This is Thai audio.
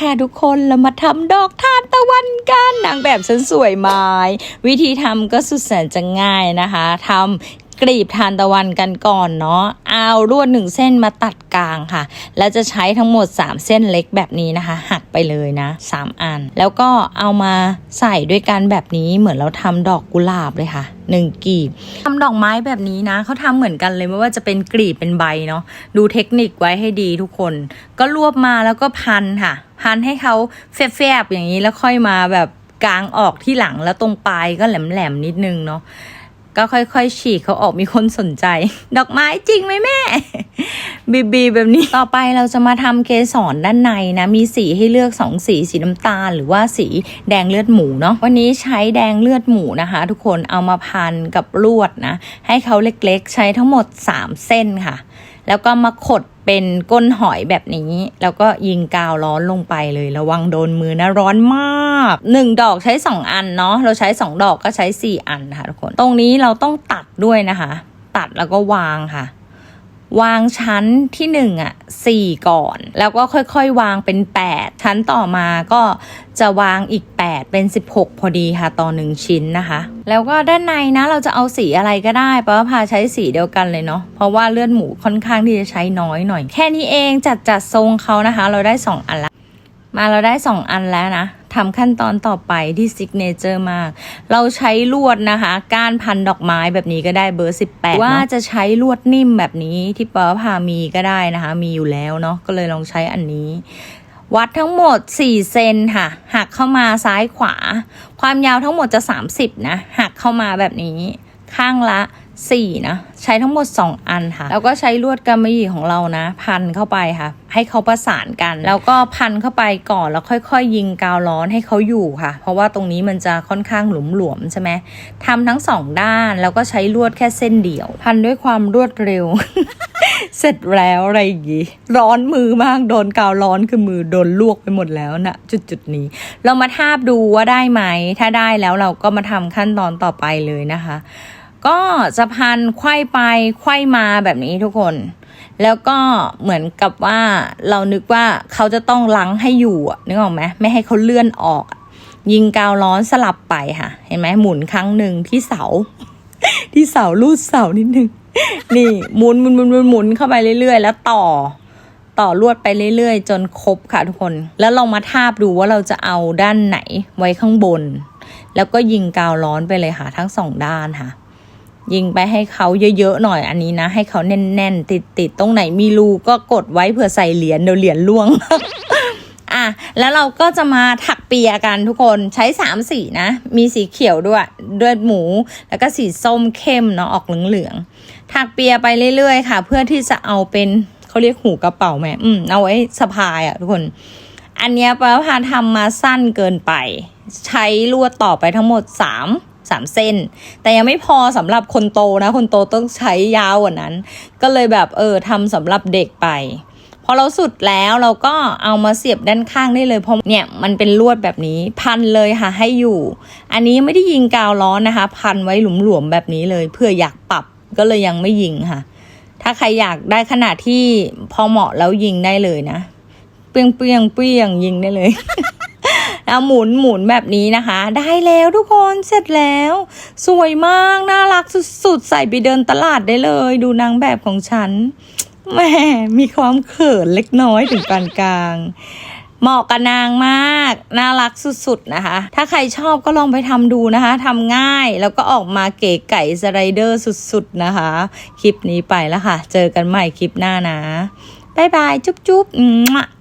ค่ะทุกคนเรามาทำดอกทานตะวันกันนางแบบฉันสวยไหมวิธีทำก็สุดแสนจะง่ายนะคะทำ กรีบทานตะวันกันก่อนเนาะเอาลวดหนึ่งเส้นมาตัดกลางค่ะ แล้วจะใช้ทั้งหมด 3 เส้นเล็กแบบนี้นะคะ หักไปเลยนะ 3 อัน แล้วก็เอามาใส่ด้วยกันแบบนี้เหมือนเราทำดอกกุหลาบเลยค่ะหนึ่งกีบทำดอกไม้แบบนี้นะเขาทำเหมือนกันเลยไม่ว่าจะเป็นกรีบเป็นใบเนาะดูเทคนิคไว้ให้ดีทุกคน ก็รวบมาแล้วก็พันค่ะ พันให้เขาแฟบๆอย่างนี้แล้วค่อยมาแบบกลางออกที่หลังแล้วตรงปลายก็แหลมๆนิดนึงเนาะ ก็ค่อยๆ ฉีกเขาออกมีคนสนใจ ดอกไม้จริงไหมแม่บีบีแบบนี้ต่อไปเราจะมาทำเกสรด้านในนะมีสีให้เลือกสองสีสีน้ำตาล หรือว่าสีแดงเลือดหมูเนาะวันนี้ใช้แดงเลือดหมูนะคะ ทุกคนเอามาพันกับลวดนะ ให้เขาเล็กๆ ใช้ทั้งหมด 3 เส้นค่ะ แล้วก็มาขดเป็นก้นหอยแบบนี้ แล้วก็ยิงกาวร้อนลงไปเลย ระวังโดนมือนะร้อนมากหนึ่งดอกใช้สองอันเนาะเราใช้สองดอกก็ใช้สี่อันค่ะทุกคน ตรงนี้เราต้องตัดด้วยนะคะ ตัดแล้วก็วางค่ะ วางชั้นที่หนึ่งอะสี่ก่อน แล้วก็ค่อยๆ วางเป็นแปดชั้นต่อมาก็จะวางอีก 8 เป็น 16 พอดีค่ะต่อหนึ่งชิ้นนะคะ แล้วก็ด้านในนะเราจะเอาสีอะไรก็ได้ป้าพาใช้สีเดียวกันเลยเนาะเพราะว่าเลือดหมูค่อนข้างที่จะใช้น้อยหน่อย แค่นี้เองจัดจัดทรงเขานะคะ เราได้ 2 อันละมาเราได้ 2 อันแล้วนะ ทำขั้นตอนต่อไปที่ซิกเนเจอร์มาก เราใช้ลวดนะคะ ก้านพันดอกไม้แบบนี้ก็ได้เบอร์ 18 ว่าจะใช้ลวดนิ่มแบบนี้ที่ป้าพามีก็ได้นะคะ มีอยู่แล้วเนาะก็เลยลองใช้อันนี้วัดทั้งหมด 4 เซนค่ะ หักเข้ามาซ้ายขวา ความยาวทั้งหมดจะ 30 นะ หักเข้ามาแบบนี้ ข้างละ 4 นะ ใช้ทั้งหมด 2 อันค่ะ แล้วก็ใช้ลวดกำมะหยี่ของเรานะ พันเข้าไปค่ะ ให้เขาประสานกัน แล้วก็พันเข้าไปก่อนแล้วค่อยๆยิงกาวร้อนให้เขาอยู่ค่ะ เพราะว่าตรงนี้มันจะค่อนข้างหลวมๆใช่ไหมทำทั้งสองด้านแล้วก็ใช้ลวดแค่เส้นเดียว พันด้วยความรวดเร็ว เสร็จแล้วอะไรอย่างงี้ร้อนมือมากโดนกาวร้อนคือมือโดนลวกไปหมดแล้วนะจุดจุดๆนี้ เรามาทาบดูว่าได้ไหมถ้าได้แล้วเราก็มาทำขั้นตอนต่อไปเลยนะคะ ก็จะพันไขว้ไปไขว้มาแบบนี้ทุกคน แล้วก็เหมือนกับว่าเรานึกว่าเขาจะต้องลังให้อยู่นึกออกไหมไม่ให้เขาเลื่อนออก ยิงกาวร้อนสลับไปค่ะ เห็นไหมหมุนครั้งหนึ่งที่เสา ที่เสาลูดเสานิดนึงนี่หมุนหมุนหมุนหมุนหมุนเข้าไปเรื่อยๆ แล้วต่อต่อลวดไปเรื่อยๆ จนครบค่ะทุกคน แล้วลองมาทาบดูว่าเราจะเอาด้านไหนไว้ข้างบน แล้วก็ยิงกาวร้อนไปเลยค่ะทั้งสองด้านค่ะ ยิงไปให้เขาเยอะๆหน่อยอันนี้นะ ให้เขาแน่นๆ ติดๆตรงไหนมีรูก็กดไว้เผื่อใส่เหรียญเดี๋ยวเหรียญล่วงอะแล้วเราก็จะมาถักเปียกันทุกคนใช้สามสีนะ มีสีเขียวด้วยเลือดหมู แล้วก็สีส้มเข้มเนาะออกเหลืองๆถักเปียไปเรื่อยๆค่ะ เพื่อที่จะเอาเป็นเขาเรียกหูกระเป๋าแม่อืมเอาไว้สะพายอะทุกคน อันนี้ป้าพาทำมาสั้นเกินไป ใช้ลวดต่อไปทั้งหมดสาม สามเส้น แต่ยังไม่พอสำหรับคนโตนะ คนโตต้องใช้ยาวกว่านั้น ก็เลยแบบเออทำสำหรับเด็กไปพอเราสุดแล้วเราก็เอามาเสียบด้านข้างได้เลยเพราะเนี่ยมันเป็นลวดแบบนี้พันเลยค่ะให้อยู่ อันนี้ไม่ได้ยิงกาวร้อนนะคะ พันไว้หลวมๆแบบนี้เลย เพื่ออยากปรับก็เลยยังไม่ยิงค่ะ ถ้าใครอยากได้ขนาดที่พอเหมาะแล้วยิงได้เลยนะ เปียงเปียงเปียงยิงได้เลย แล้วหมุนหมุนแบบนี้นะคะ ได้แล้วทุกคนเสร็จแล้ว สวยมากน่ารักสุดๆ ใส่ไปเดินตลาดได้เลย ดูนางแบบของฉันแหมมีความเขินเล็กน้อยถึงปานกลางเหมาะกับนางมาก น่ารักสุดๆนะคะ ถ้าใครชอบก็ลองไปทำดูนะคะทำง่ายแล้วก็ออกมาเก๋ไก่สไลเดอร์สุดๆนะคะ คลิปนี้ไปแล้วค่ะ เจอกันใหม่คลิปหน้านะ บ๊ายบาย จุ๊บๆ